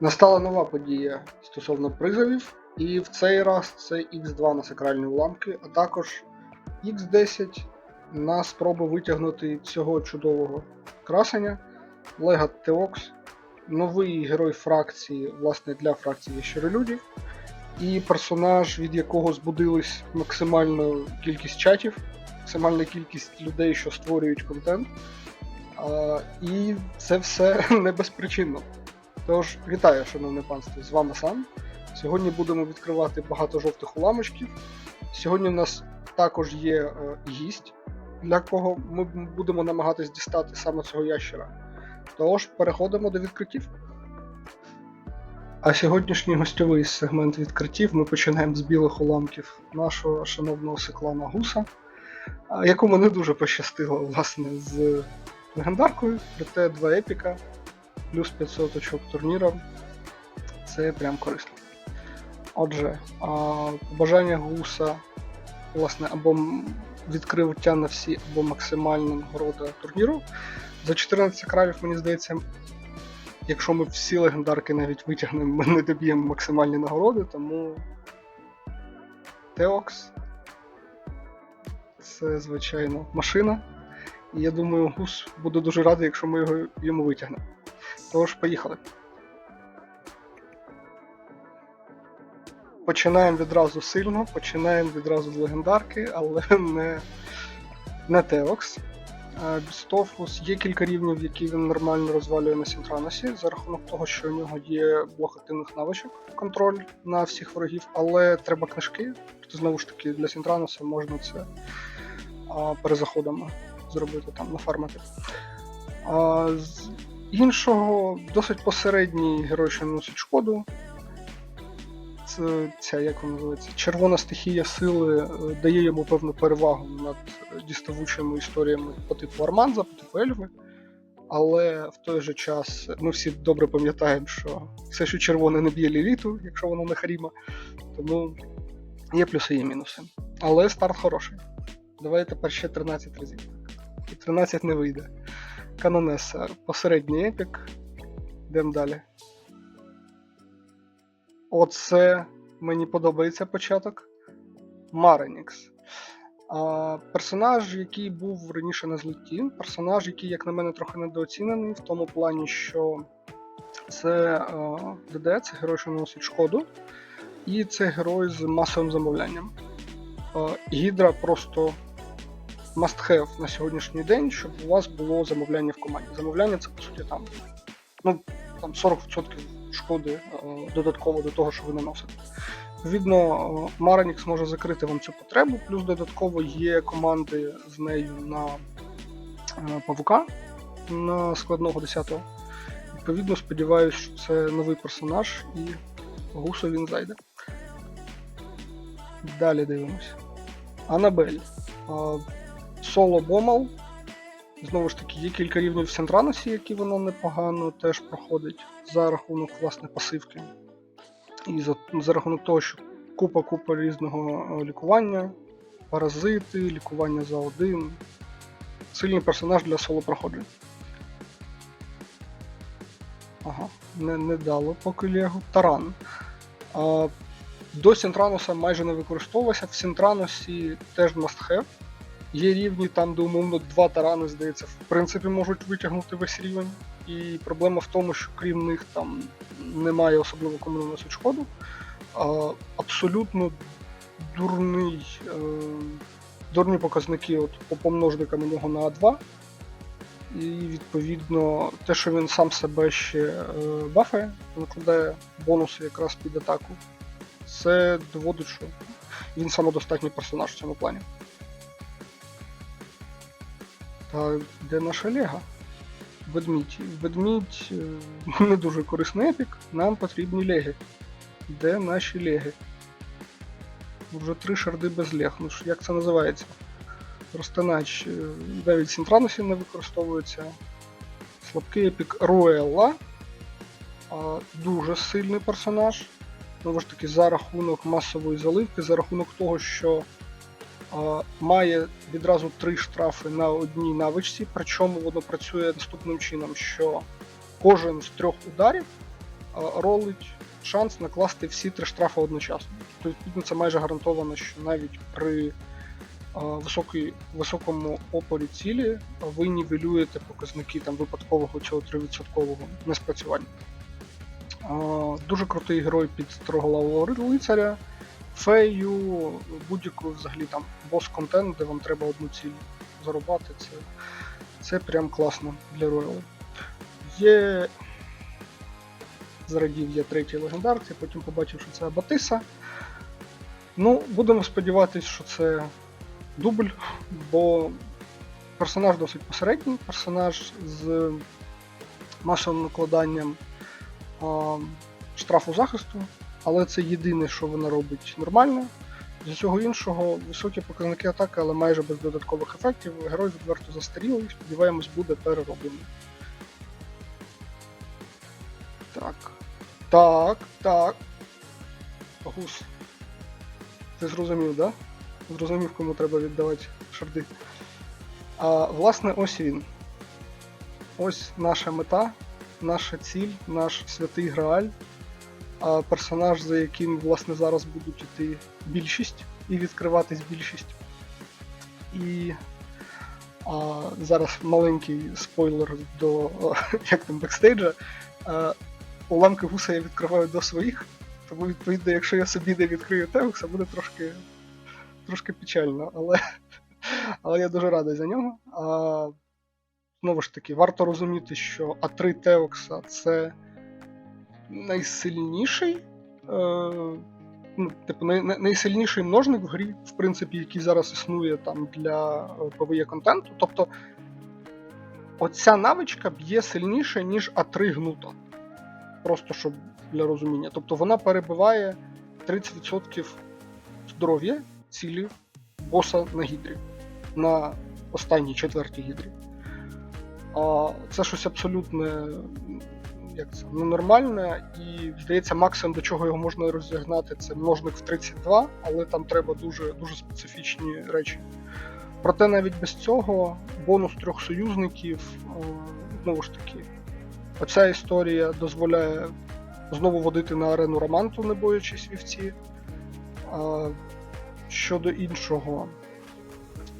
Настала нова подія стосовно призовів, і в цей раз це X2 на сакральні уламки, а також X10 на спробу витягнути цього чудового красення Лего Теокс, новий герой фракції, власне, для фракції Ящеролюдів, і персонаж, від якого збудилась максимальна кількість чатів, максимальна кількість людей, що створюють контент. І це все не безпричинно. Тож, вітаю, шановне панство, з вами сам. Сьогодні будемо відкривати багато жовтих уламочків. Сьогодні в нас також є е, гість, для кого ми будемо намагатись дістати саме цього ящера. Тож переходимо до відкриттів. А сьогоднішній гостьовий сегмент відкриттів ми починаємо з білих уламків нашого шановного сиклана Гуса, якому не дуже пощастило власне з легендаркою, проте два епіка, плюс 500 очок турніром. Це прям корисно. Отже, побажання гуса, власне, або відкриття на всі, або максимальна нагорода турніру. За 14 кралів, мені здається, якщо ми всі легендарки навіть витягнемо, ми не доб'ємо максимальні нагороди, тому Теокс це, звичайно, машина. І я думаю, гус буде дуже радий, якщо ми його йому витягнемо. Тож, поїхали. Починаємо відразу сильно, починаємо відразу з легендарки, але не, не Теокс. Е, Бістофус є кілька рівнів, які він нормально розвалює на Сінтраносі, за рахунок того, що у нього є блок активних навичок, контроль на всіх ворогів, але треба книжки. Знову ж таки, для Сінтраноса можна це а, перезаходами зробити там нафармити. А, іншого досить посередній герой, що наносить шкоду. Це ця, як вона називається, червона стихія сили е, дає йому певну перевагу над діставучими історіями по типу Арманза, по типу Ельви. Але в той же час ми всі добре пам'ятаємо, що все, що червоне не б'є ліліту, якщо воно не Харіма. Тому є плюси і мінуси. Але старт хороший. Давай тепер ще 13 разів. І 13 не вийде. Канонеса посередній епік. Йдемо далі. Оце мені подобається початок. Маренікс. А, персонаж, який був раніше на злеті, персонаж, який, як на мене, трохи недооцінений, в тому плані, що це ДД, це герой, що наносить шкоду, і це герой з масовим замовлянням. А, Гідра просто must have на сьогоднішній день, щоб у вас було замовляння в команді. Замовляння це по суті там, ну, там 40% шкоди е, додатково до того, що ви наносите. Відповідно, е, Маранікс може закрити вам цю потребу, плюс додатково є команди з нею на е, павука на складного 10-го. Відповідно, сподіваюся, що це новий персонаж і гусо він зайде. Далі дивимось. Анабель. Соло Бомал. Знову ж таки, є кілька рівнів в Сентраносі, які вона непогано теж проходить за рахунок власне пасивки. І за, за рахунок того, що купа-купа різного е, лікування, паразити, лікування за один. Сильний персонаж для соло проходжень. Ага, не, не дало поки Лего. Таран. А, до Сентраноса майже не використовувався. В Сентраносі теж must have. Є рівні там, де умовно два тарани, здається, в принципі можуть витягнути весь рівень. І проблема в тому, що крім них там немає особливо кому наносить шкоду. А, абсолютно дурний, е, дурні показники от, по помножникам у нього на А2. І відповідно те, що він сам себе ще е, бафає, накладає бонуси якраз під атаку, це доводить, що він самодостатній персонаж в цьому плані. Та де наша Лега? Ведмідь. Ведмідь е, не дуже корисний епік, нам потрібні леги. Де наші леги? Вже три шарди без лег. Ну ж як це називається? Розтинач е, навіть Сінтранусі не використовується. Слабкий епік Руелла. Дуже сильний персонаж. Знову ж таки, за рахунок масової заливки, за рахунок того, що а, має відразу три штрафи на одній навичці, причому воно працює наступним чином, що кожен з трьох ударів ролить шанс накласти всі три штрафи одночасно. Тобто відповідно, це майже гарантовано, що навіть при високій, високому опорі цілі ви нівелюєте показники там, випадкового цього 3% неспрацювання. Дуже крутий герой під строголового лицаря, фею, будь-яку взагалі там бос-контент, де вам треба одну ціль зарубати. Це, це прям класно для роялу. Є. Зрадів є третій легендарці, потім побачив, що це Абатиса. Ну, будемо сподіватися, що це дубль, бо персонаж досить посередній, персонаж з масовим накладанням а, штрафу захисту, але це єдине, що вона робить нормально. З усього іншого високі показники атаки, але майже без додаткових ефектів. Герой відверто застарілий, сподіваємось, буде перероблений. Так. Так, так. Гус. Ти зрозумів, да? Зрозумів, кому треба віддавати шарди. А, власне, ось він. Ось наша мета, наша ціль, наш святий Грааль. А персонаж, за яким, власне, зараз будуть іти більшість і відкриватись більшість. І а, зараз маленький спойлер до як там бекстейджа. А, уламки гуса я відкриваю до своїх, тому відповідно, якщо я собі не відкрию Теукса, буде трошки трошки печально, але, але я дуже радий за нього. А, знову ж таки, варто розуміти, що А3 Теокса це найсильніший. Е, ну, типу, най, най- найсильніший множник в грі, в принципі, який зараз існує там для PvE контенту. Тобто оця навичка б'є сильніше, ніж А3 гнута. Просто щоб для розуміння. Тобто вона перебиває 30% здоров'я цілі боса на гідрі. На останній четвертій гідрі. А це щось абсолютно як це, ненормальне, і здається, максимум до чого його можна розігнати, це множник в 32, але там треба дуже, дуже специфічні речі. Проте навіть без цього бонус трьох союзників, знову ж таки, оця історія дозволяє знову водити на арену романту, не боячись вівці. Щодо іншого,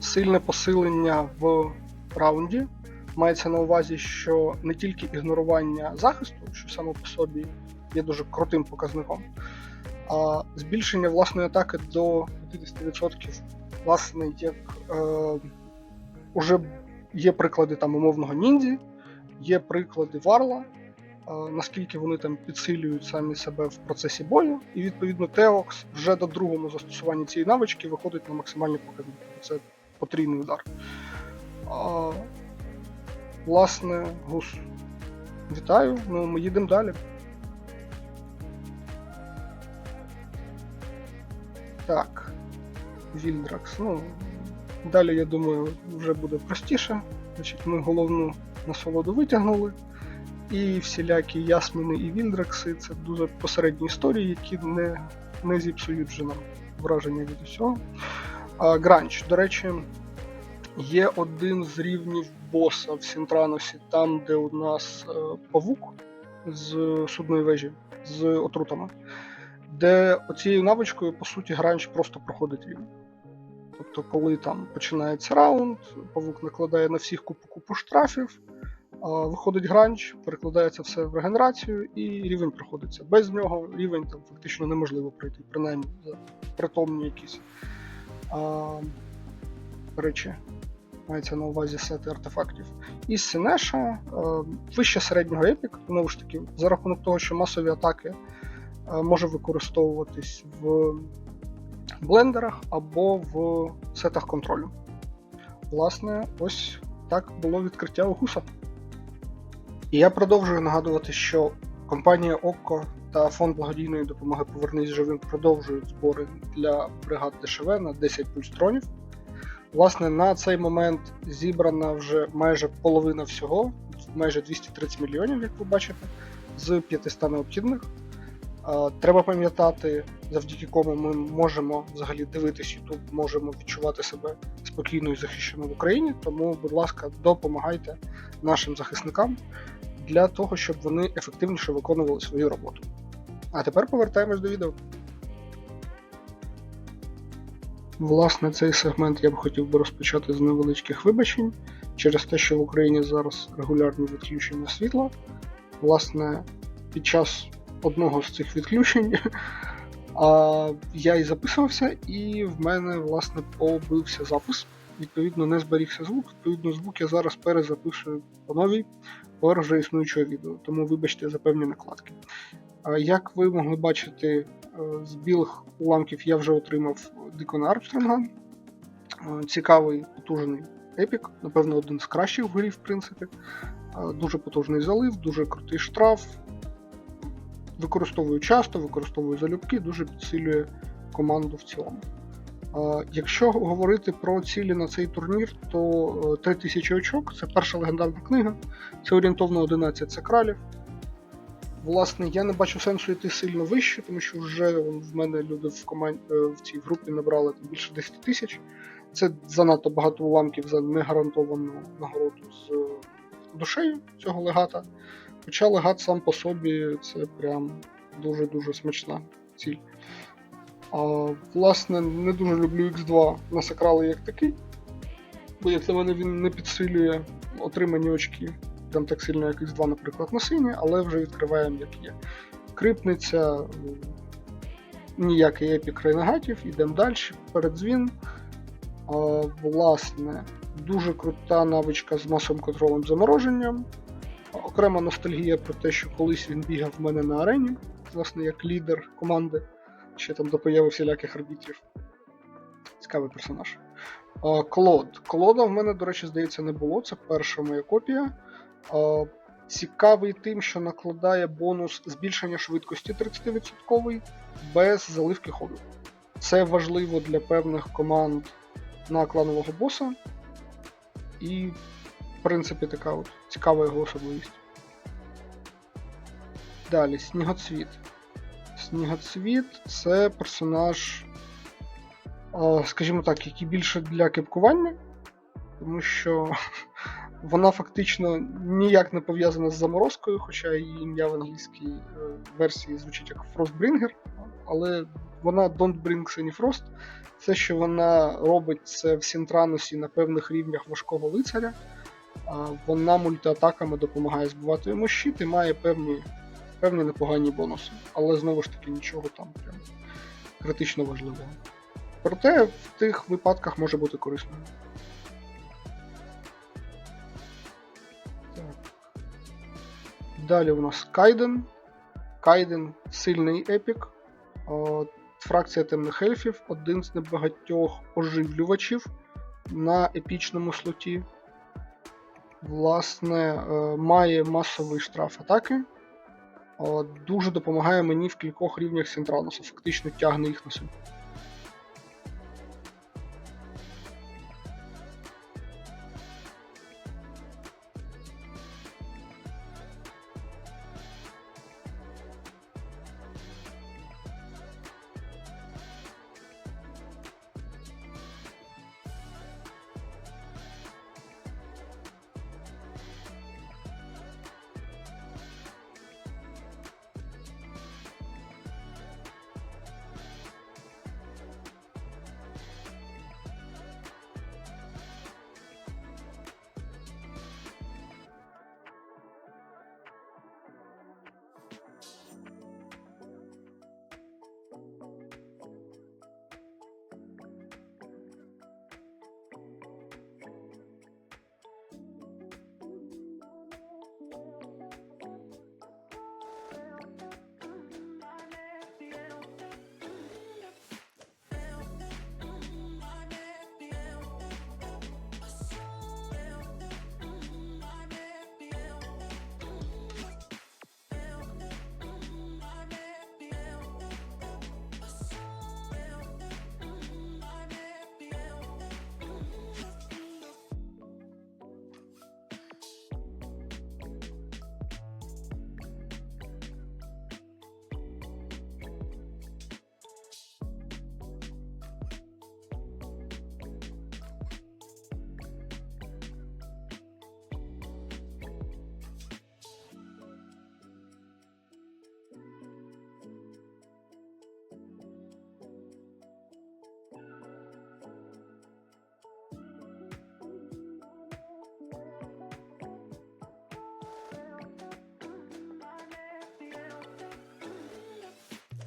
сильне посилення в раунді. Мається на увазі, що не тільки ігнорування захисту, що само по собі є дуже крутим показником, а збільшення власної атаки до 50%, власне, як е, уже є приклади там умовного ніндзі, є приклади варла, е, наскільки вони там підсилюють самі себе в процесі бою, і відповідно Теокс вже до другому застосуванні цієї навички виходить на максимальні показники. Це потрійний удар. Власне, гус. Вітаю, ну ми їдемо далі. Так. Вільдракс. Ну, далі, я думаю, вже буде простіше. Значить, Ми головну насолоду витягнули. І всілякі ясміни і вільдракси це дуже посередні історії, які не, не зіпсують вже нам враження від усього. А, Гранч, до речі, Є один з рівнів боса в Сінтраносі, там, де у нас е, павук з судної вежі з отрутами, де оцією навичкою, по суті, гранч просто проходить рівень. Тобто, коли там починається раунд, павук накладає на всіх купу-купу штрафів, виходить гранч, перекладається все в регенерацію, і рівень проходиться. Без нього рівень там фактично неможливо пройти, принаймні притомні якісь а, речі мається на увазі сети артефактів. І Синеша е, вище середнього епік, знову ж таки, за рахунок того, що масові атаки е, може використовуватись в блендерах або в сетах контролю. Власне, ось так було відкриття у Гуса. І я продовжую нагадувати, що компанія Окко та фонд благодійної допомоги Повернись живим продовжують збори для бригад ДШВ на 10 пульстронів. Власне, на цей момент зібрана вже майже половина всього, майже 230 мільйонів, як ви бачите, з 500 необхідних. Треба пам'ятати, завдяки кому ми можемо взагалі дивитись YouTube, можемо відчувати себе спокійно і захищено в Україні. Тому, будь ласка, допомагайте нашим захисникам для того, щоб вони ефективніше виконували свою роботу. А тепер повертаємось до відео. Власне, цей сегмент я б хотів би розпочати з невеличких вибачень через те, що в Україні зараз регулярні відключення світла. Власне, під час одного з цих відключень а, я і записувався, і в мене, власне, побився запис. Відповідно, не зберігся звук. Відповідно, звук я зараз перезаписую по новій поверх вже існуючого відео, тому вибачте за певні накладки. Як ви могли бачити, з білих уламків я вже отримав Дикона Армстронга. Е, Цікавий, потужний епік, напевно, один з кращих в грі, в принципі. Е, Дуже потужний залив, дуже крутий штраф. Використовую часто, використовую залюбки, дуже підсилює команду в цілому. Е, Якщо говорити про цілі на цей турнір, то е, 3000 очок це перша легендарна книга, це орієнтовно 11 сакралів. Власне, я не бачу сенсу йти сильно вище, тому що вже в мене люди в команді в цій групі набрали там більше 10 тисяч. Це занадто багато уламків за негарантовану нагороду з душею цього легата. Хоча легат сам по собі це прям дуже-дуже смачна ціль. А, Власне, не дуже люблю X2 на сакрали як такий, бо як на мене він не підсилює отримані очки прям так сильно, як X2, наприклад, на сині, але вже відкриваємо як є. Крипниця, ніякий епік рейнегатів, йдемо далі, передзвін. А, Власне, дуже крута навичка з масовим контролем замороженням. Окрема ностальгія про те, що колись він бігав в мене на арені, власне, як лідер команди, ще там до появи всіляких арбітрів. Цікавий персонаж. Клод. Клода в мене, до речі, здається, не було. Це перша моя копія. А, Цікавий тим, що накладає бонус збільшення швидкості 30% без заливки ходу. Це важливо для певних команд на кланового боса. І, в принципі, така от цікава його особливість. Далі, Снігоцвіт. Снігоцвіт це персонаж, скажімо так, який більше для кепкування, тому що вона фактично ніяк не пов'язана з заморозкою, хоча її ім'я в англійській версії звучить як Frostbringer, але вона Don't Bring Any Frost. Це, що вона робить це в Сінтранусі на певних рівнях важкого лицаря. Вона мультиатаками допомагає збивати йому щит і має певні певні непогані бонуси. Але знову ж таки нічого там прям критично важливого. Проте в тих випадках може бути корисною. Далі у нас Кайден. Кайден сильний епік. Фракція темних ельфів один з небагатьох оживлювачів на епічному слоті. Власне, має масовий штраф атаки. Дуже допомагає мені в кількох рівнях Сінтрануса, фактично тягне їх на собі.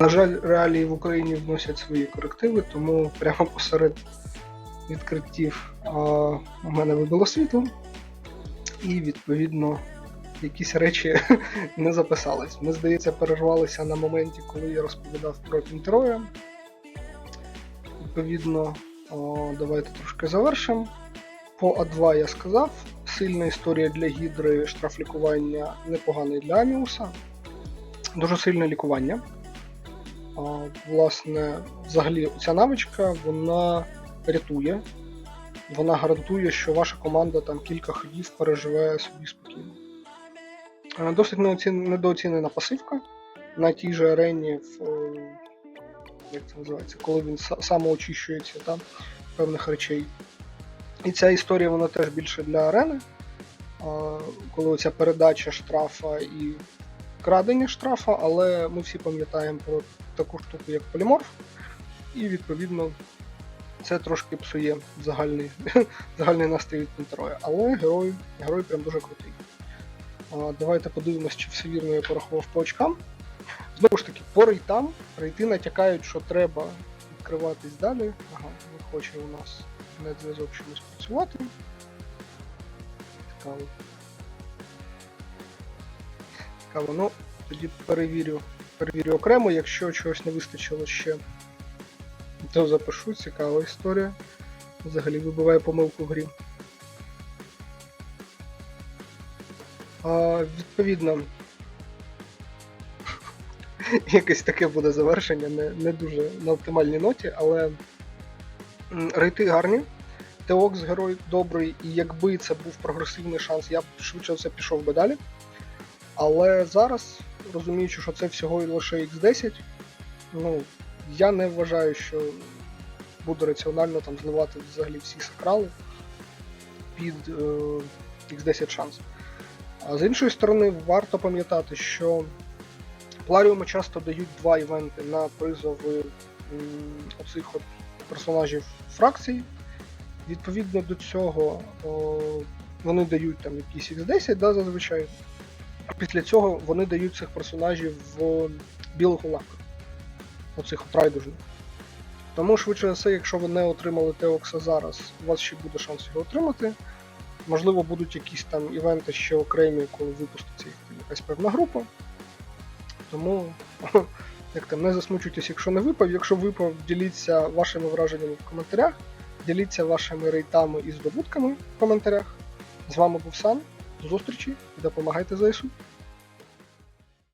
На жаль, реалії в Україні вносять свої корективи, тому прямо посеред відкриттів у мене вибило світло, і відповідно якісь речі не записались. Ми, здається, перервалися на моменті, коли я розповідав про Пінтероя. Відповідно, давайте трошки завершимо. По А2 я сказав. Сильна історія для гідри, штраф лікування непоганий для Аміуса. Дуже сильне лікування. Власне, взагалі, ця навичка вона рятує. Вона гарантує, що ваша команда там кілька ходів переживе собі спокійно. Досить недооцінена пасивка на тій же арені, в, е, як це називається, коли він самоочищується там, певних речей. І ця історія вона теж більше для арени, коли оця передача штрафа і крадення штрафа, але ми всі пам'ятаємо про таку штуку, як поліморф, і відповідно це трошки псує загальний, загальний настрій від Пінтероя. Але герой, герой прям дуже крутий. А, давайте подивимось, чи все вірно я порахував по очкам. Знову ж таки, по рейтам рейти натякають, що треба відкриватись далі. Ага, не хоче у нас не зв'язок чомусь працювати. Цікаво. Цікаво, ну, тоді перевірю, перевірю окремо, якщо чогось не вистачило ще, то запишу, цікава історія. Взагалі вибиває помилку в грі. А, відповідно, якесь таке буде завершення, не, не дуже на оптимальній ноті, але рейти гарні. Теокс герой добрий, і якби це був прогресивний шанс, я б швидше все пішов би далі. Але зараз, розуміючи, що це всього лише X10, ну, я не вважаю, що буде раціонально там зливати взагалі всі сакрали під е, X10 шанс. А з іншої сторони, варто пам'ятати, що Пларіуми часто дають два івенти на призови оцих от персонажів фракцій. Відповідно до цього о, вони дають там якісь X10, да, зазвичай. Після цього вони дають цих персонажів в білих уламках. Оцих от райдужних. Тому швидше за все, якщо ви не отримали Теокса зараз, у вас ще буде шанс його отримати. Можливо, будуть якісь там івенти ще окремі, коли випуститься якась певна група. Тому як там, не засмучуйтесь, якщо не випав. Якщо випав, діліться вашими враженнями в коментарях, діліться вашими рейтами і здобутками в коментарях. З вами був Сан. Зустрічі і допомагайте ЗСУ.